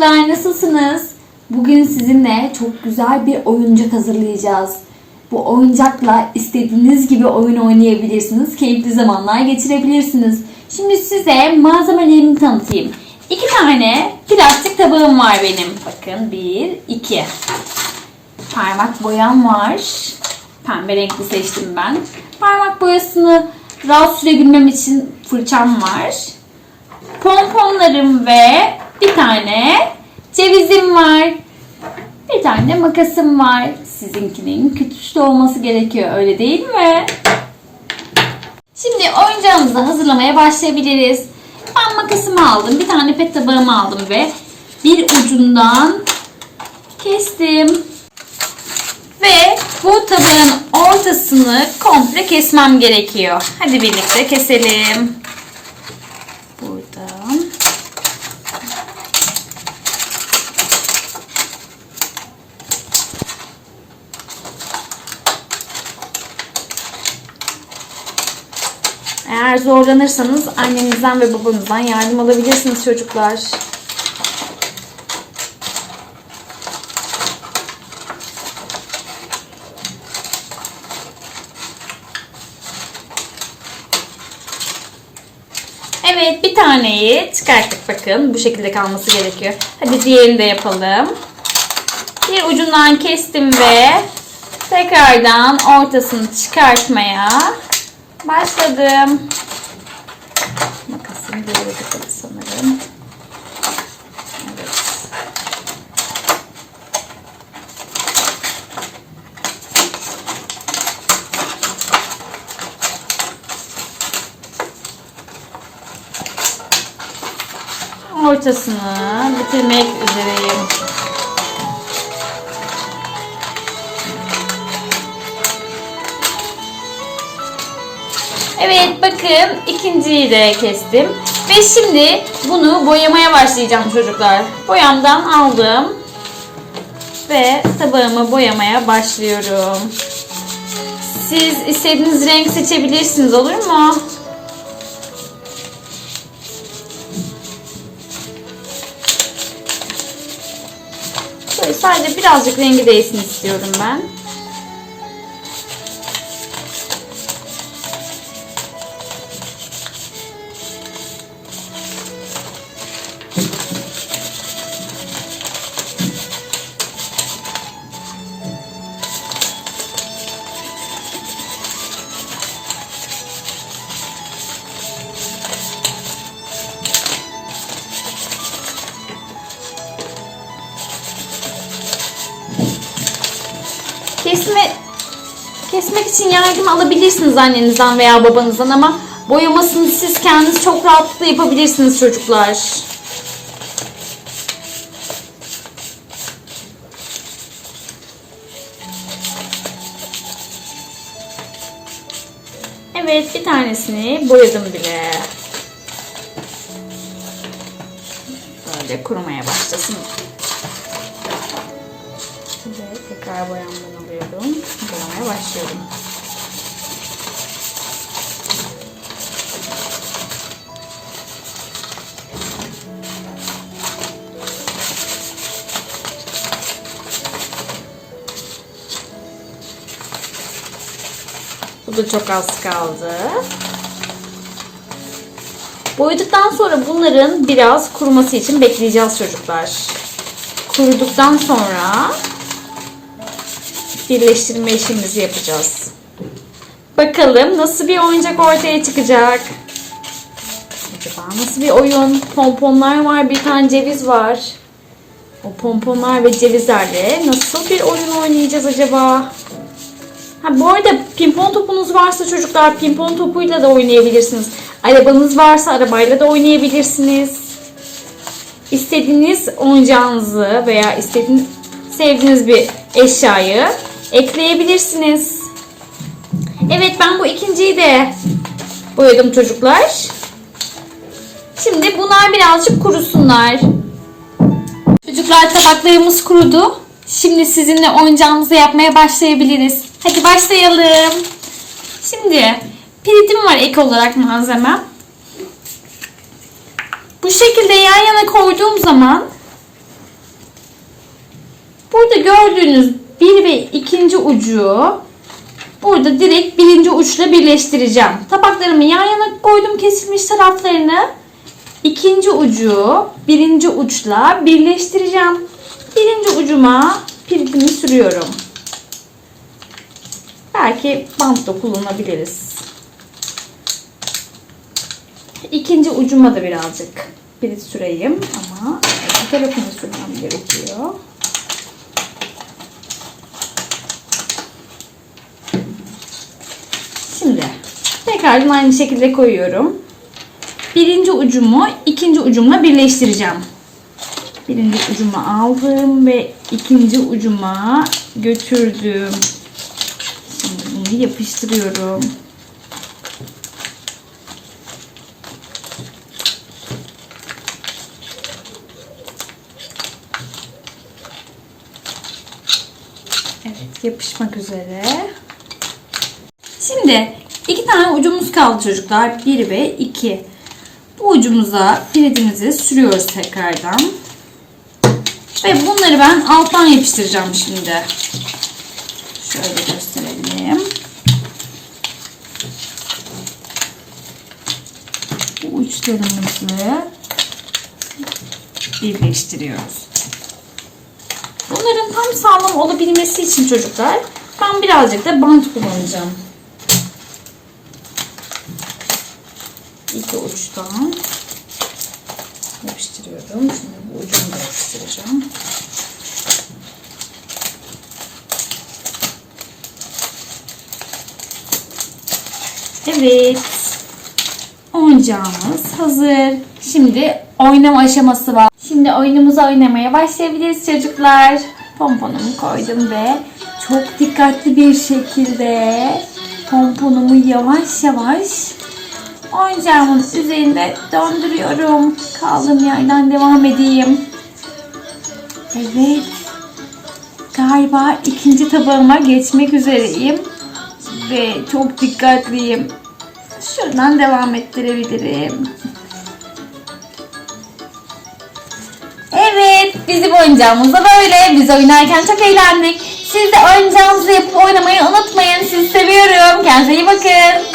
çocuklar nasılsınız? Bugün sizinle çok güzel bir oyuncak hazırlayacağız. Bu oyuncakla istediğiniz gibi oyun oynayabilirsiniz. Keyifli zamanlar geçirebilirsiniz. Şimdi size malzemelerimi tanıtayım. İki tane plastik tabağım var benim. Bakın bir, iki. Parmak boyam var. Pembe renkli seçtim ben. Parmak boyasını rahat sürebilmem için fırçam var. Pomponlarım ve bir tane cevizim var. Bir tane makasım var. Sizinkinin küçük olması gerekiyor öyle değil mi? Şimdi oyuncağımızı hazırlamaya başlayabiliriz. Ben makasımı aldım. Bir tane pet tabağımı aldım ve bir ucundan kestim. Ve bu tabağın ortasını komple kesmem gerekiyor. Hadi birlikte keselim. Eğer zorlanırsanız annenizden ve babanızdan yardım alabilirsiniz çocuklar. Evet bir taneyi çıkarttık bakın. Bu şekilde kalması gerekiyor. Hadi diğerini de yapalım. Bir ucundan kestim ve tekrardan ortasını çıkartmaya başladım. Makasım böyle tıkalı sanırım. Evet. Ortasını bitirmek üzereyim. Evet bakın ikinciyi de kestim. Ve şimdi bunu boyamaya başlayacağım çocuklar. Boyamdan aldım. Ve tabağımı boyamaya başlıyorum. Siz istediğiniz renk seçebilirsiniz olur mu? Şöyle sadece birazcık rengi değişsin istiyorum ben. Kesme kesmek için yardım alabilirsiniz annenizden veya babanızdan ama boyamasını siz kendiniz çok rahatlıkla yapabilirsiniz çocuklar. Evet bir tanesini boyadım bile. Böyle kurumaya başlasın. Ve tekrar boyamdan alıyorum. Boyamaya başlıyorum. Bu da çok az kaldı. Boyadıktan sonra bunların biraz kuruması için bekleyeceğiz çocuklar. Kuruduktan sonra birleştirme işimizi yapacağız. Bakalım nasıl bir oyuncak ortaya çıkacak. Acaba nasıl bir oyun? Pomponlar var, bir tane ceviz var. O pomponlar ve cevizlerle nasıl bir oyun oynayacağız acaba? Ha, bu arada pimpon topunuz varsa çocuklar pimpon topuyla da oynayabilirsiniz. Arabanız varsa arabayla da oynayabilirsiniz. İstediğiniz oyuncağınızı veya istediğiniz sevdiğiniz bir eşyayı ekleyebilirsiniz. Evet ben bu ikinciyi de boyadım çocuklar. Şimdi bunlar birazcık kurusunlar. Çocuklar tabaklarımız kurudu. Şimdi sizinle oyuncağımızı yapmaya başlayabiliriz. Hadi başlayalım. Şimdi piritim var ek olarak malzemem. Bu şekilde yan yana koyduğum zaman Burada gördüğünüz bir ve ikinci ucu burada direkt birinci uçla birleştireceğim. Tabaklarımı yan yana koydum kesilmiş taraflarını. İkinci ucu birinci uçla birleştireceğim. Birinci ucuma piritimi sürüyorum. Belki bant da kullanabiliriz. İkinci ucuma da birazcık pirit süreyim ama tarafını sürmem gerekiyor. Şimdi tekrardan aynı şekilde koyuyorum. Birinci ucumu ikinci ucumla birleştireceğim. Birinci ucumu aldım ve ikinci ucuma götürdüm. Şimdi bunu yapıştırıyorum. Evet yapışmak üzere. Şimdi iki tane ucumuz kaldı çocuklar. Bir ve iki. Bu ucumuza piritimizi sürüyoruz tekrardan. Ve bunları ben alttan yapıştıracağım şimdi. Şöyle gösterelim. Bu uçlarımızı birleştiriyoruz. Bunların tam sağlam olabilmesi için çocuklar ben birazcık da bant kullanacağım. İki uçtan yapıştırıyorum. Şimdi bu ucunu da yapıştıracağım. Evet. Oyuncağımız hazır. Şimdi oynama aşaması var. Şimdi oyunumuzu oynamaya başlayabiliriz çocuklar. Pomponumu koydum ve çok dikkatli bir şekilde pomponumu yavaş yavaş oyuncağımın üzerinde döndürüyorum. Kaldığım yerden devam edeyim. Evet. Galiba ikinci tabağıma geçmek üzereyim. Ve çok dikkatliyim. Şuradan devam ettirebilirim. Evet, bizim oyuncağımız da böyle. Biz oynarken çok eğlendik. Siz de oyuncağınızı yapıp oynamayı unutmayın. Sizi seviyorum. Kendinize iyi bakın.